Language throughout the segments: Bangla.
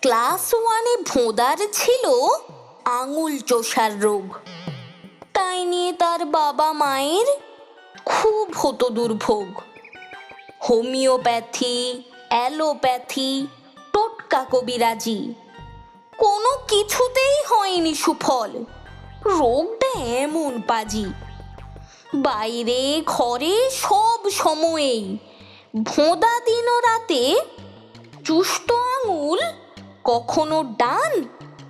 ক্লাস ওয়ানে ভোঁদার ছিল আঙুল চোষার রোগ। তাই নিয়ে তার বাবা মায়ের খুব হতো দুর্ভোগ। হোমিওপ্যাথি, অ্যালোপ্যাথি, টোটকা কবিরাজি, কোনো কিছুতেই হয়নি সুফল। রোগটা এমন পাজি। বাইরে, ঘরে, সব সময়েই ভোঁদা দিন রাতে চুষ্ট কখনো ডান,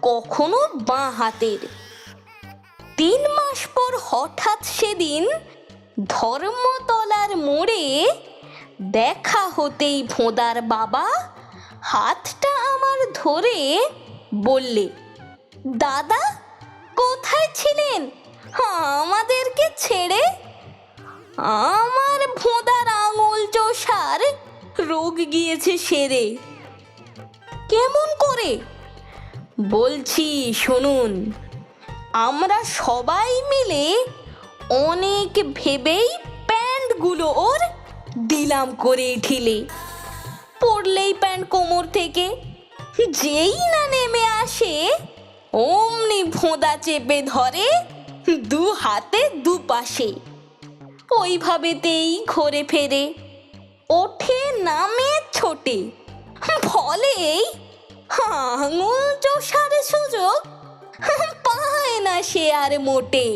কখনো বাঁ হাতের। তিন মাস পর হঠাৎ সেদিন ধর্মতলার মোড়ে দেখা হতেই ভোঁদার বাবা হাতটা আমার ধরে বললে, দাদা, কোথায় ছিলেন? আমাদেরকে ছেড়ে? আমার ভোঁদার আঙুল চোষার রোগ গিয়েছে সেরে। কেমন করে? বলছি, শুনুন। আমরা সবাই মিলে অনেক ভেবেই প্যান্টগুলো ওর দিলাম করে ঢিলে পড়লেই প্যান্ট কোমর থেকে যেই না নেমে আসে, অমনি ভোঁদা চেপে ধরে দু হাতে দু পাশে। ওইভাবেতেই ঘরে ফেরে, ওঠে নামে ছোটে। ফলেই আঙুল চষার সুযোগ পায় না সে আর মোটে।